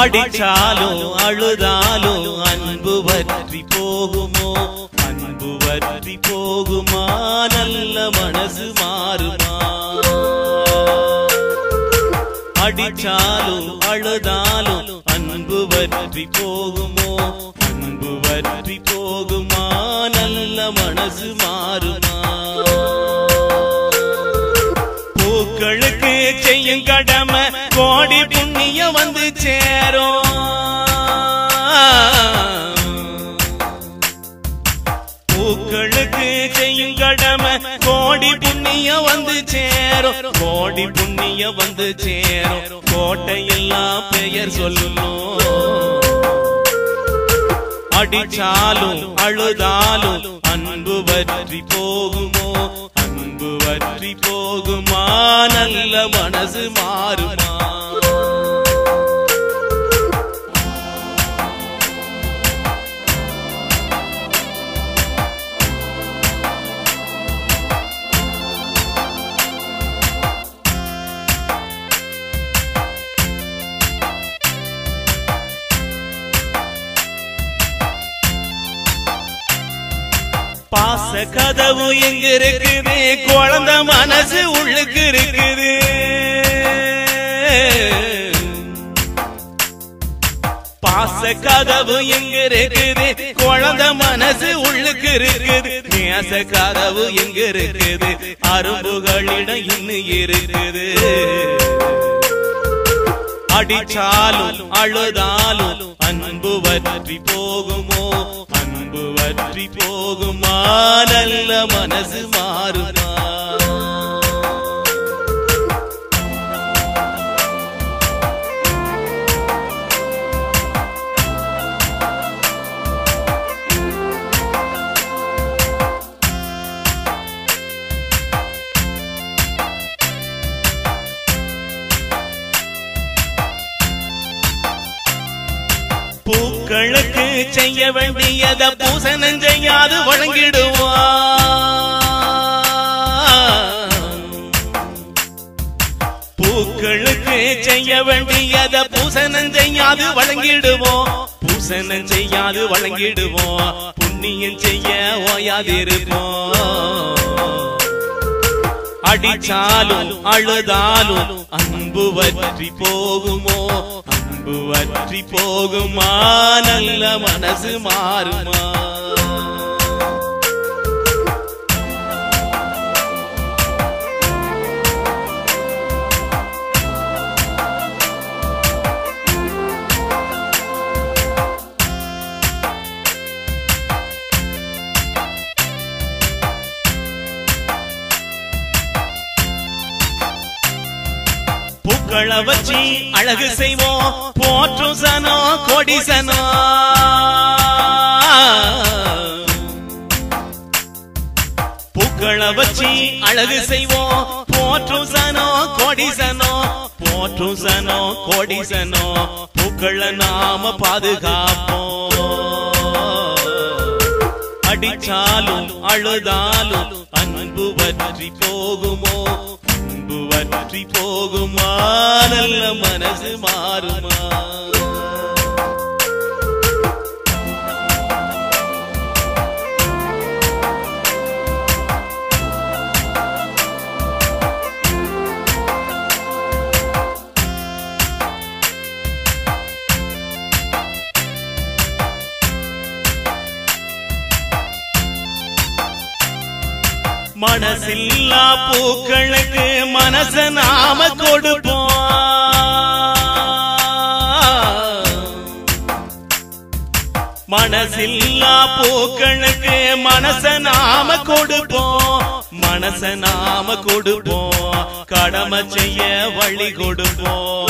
அடிச்சாலும் அழுதாலும் அன்பு வற்றி போகுமோ அன்பு வற்றி போகுமா நல்ல மனசு மாறுமா அடிச்சாலும் அழுதாலும் அன்பு வற்றி போகுமோ அன்பு வற்றி போகுமா நல்ல மனசு மாறுமா பூக்களுக்கு செய்யும் கடமை கோடி சேரும் பூக்களுக்கு செய்யும் கடமை கோடி புண்ணியம் வந்து சேரும். கோடி புண்ணியம் வந்து சேரும். கோட்டையெல்லாம் பெயர் சொல்லணும். அடிச்சாலும் அழுதாலும் அன்பு வற்றி போகுமோ? அன்பு வற்றி போகுமா? நல்ல மனசு மாறுமா? கதவு எங்க இருக்குது. குழந்த மனசு உள்ளுக்கு இருக்குது. பாச கதவு எங்க இருக்குது. குழந்த மனசு உள்ளுக்கு இருக்குது. நேச கதவு எங்க இருக்குது. அரும்புகளிடம் இன்னும் இருக்குது. அடிச்சாலும் அழுதாலும் அன்பு வற்றி போகுமோ? அன்பு வற்றி போகும்? நல்ல மனசு மாறுமா? பூக்களுக்கு செய்ய வேண்டியத பூசணம் செய்யாது வழங்கிடுவான். பூக்களுக்கு செய்ய வேண்டியத பூசணம் செய்யாது வழங்கிடுவோம் பூசணம் செய்யாது வழங்கிடுவோம் புண்ணியம் செய்ய ஓயாதிருப்போம் அடிச்சாலும் அழுதாலும் அன்பு வற்றி போகுமோ? அன்பு வற்றி போகுமா நல்ல மனசு மாறுமா? பூக்களை வச்சு அழகு செய்வோம். போற்றும் சனோ கொடி சனோ. பூக்களை வச்சு அழகு செய்வோம். போற்றும் சனோ கொடி சனோ. போற்றும் சனோ கொடி சனோ. பூக்களை நாம பாதுகாப்போம். அடிச்சாலும் அழுதாலும் அன்பு வற்றி போகுமோ? வற்றி போகுமா நல்ல மனசு மாறுமா? மனசில்லா பூக்களுக்கு மனச நாம கொடுப்போம். மனசில்லா பூக்களுக்கு மனச நாம கொடுப்போம். மனச நாம கொடுப்போம். கடமை செய்ய வழி கொடுப்போம்.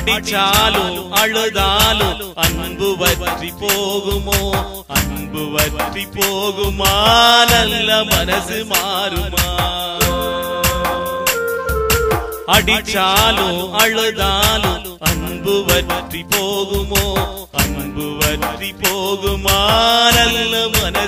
அடிச்சாலும் அழுதாலும் அன்பு வற்றி போகுமோ? அன்பு வற்றி போகுமா? நல்ல மனசு மாறுமா? அடிச்சாலும் அழுதாலும் அன்பு வற்றி போகுமோ? அன்பு வற்றி போகுமா? நல்ல மனசு